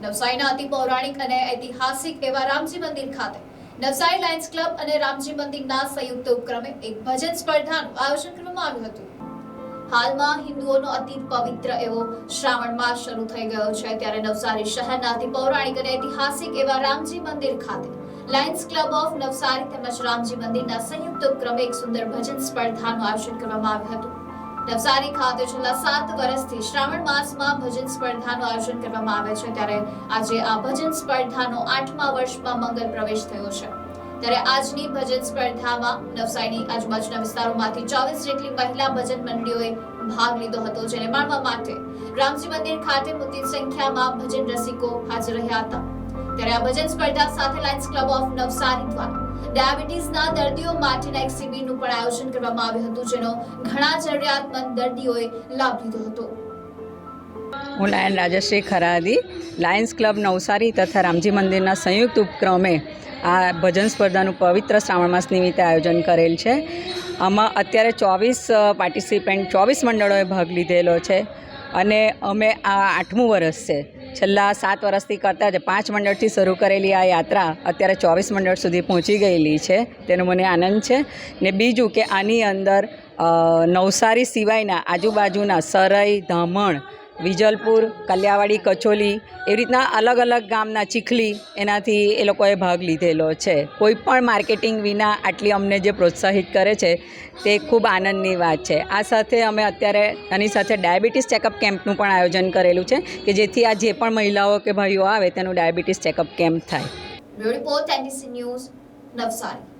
નવસારીના અતિ પૌરાણિક અને ઐતિહાસિક એવા રામજી મંદિર ખાતે નવસારી લાયન્સ ક્લબ અને રામજી મંદિરના સંયુક્ત ઉપક્રમે એક ભજન સ્પર્ધાનું આયોજન કરવામાં આવ્યું હતું. હાલમાં હિન્દુઓનો અતિ પવિત્ર એવો શ્રાવણ માસ શરૂ થઈ ગયો છે ત્યારે નવસારી શહેરના અતિ પૌરાણિક અને ઐતિહાસિક એવા રામજી મંદિર ખાતે લાયન્સ ક્લબ ઓફ નવસારી તેમજ રામજી મંદિરના સંયુક્ત ઉપક્રમે એક સુંદર ભજન સ્પર્ધાનું આયોજન કરવામાં આવ્યું હતું. નવસારી ખાતે છેલ્લા સાત વર્ષથી શ્રાવણ માસમાં ભજન સ્પર્ધાનું આયોજન કરવામાં આવે છે. ત્યારે આજે આ ભજન સ્પર્ધાનો આઠમા વર્ષમાં મંગલ પ્રવેશ થયો છે. ત્યારે આજની ભજન સ્પર્ધામાં નવસારીની આજુબાજુના વિસ્તારોમાંથી ચોવીસ જેટલી મહિલા ભજન મંડળીઓએ ભાગ લીધો હતો, જેને માણવા માટે રામજી મંદિર ખાતે મોટી સંખ્યામાં ભજન રસિકો હાજર રહ્યા હતા. ત્યારે આ ભજન સ્પર્ધા સાથે લાયન્સ ક્લબ ઓફ નવસારી દ્વારા ડાયાબિટીસના દર્દીઓ માટેના એક શિબિરનું પણ આયોજન કરવામાં આવ્યું હતું, જેનો ઘણા જરૂરિયાતમંદ દર્દીઓએ લાભ લીધો હતો. હું lion Rajshree Kharadi, Lions club Navsari તથા રામજી મંદિરના સંયુક્ત ઉપક્રમે આ ભજન સ્પર્ધાનું પવિત્ર શ્રાવણ માસ નિમિત્તે આયોજન કરેલ છે. આમાં અત્યારે ચોવીસ પાર્ટિસિપન્ટ ચોવીસ મંડળોએ ભાગ લીધેલો છે અને અમે આ આઠમું વર્ષ છે. છેલ્લા સાત વર્ષથી કરતા જ પાંચ મંડળથી શરૂ કરેલી આ યાત્રા અત્યારે ચોવીસ મંડળ સુધી પહોંચી ગયેલી છે. તેનો મને આનંદ છે. ને બીજું કે આની અંદર નવસારી સિવાયના આજુબાજુના સરઈ, ધામણ વિજલપુર, કલિયાવાડી કચોલી એવી રીતના અલગ અલગ ગામના ચીખલી એનાથી એ લોકોએ ભાગ લીધેલો છે. કોઈ પણ માર્કેટિંગ વિના આટલી અમને જે પ્રોત્સાહિત કરે છે તે ખૂબ આનંદની વાત છે. આ સાથે અમે અત્યારે આની સાથે ડાયાબિટીસ ચેકઅપ કેમ્પનું પણ આયોજન કરેલું છે કે જેથી આ જે પણ મહિલાઓ કે ભાઈઓ આવે તેનું ડાયાબિટીસ ચેકઅપ કેમ્પ થાય. Report news Navsari.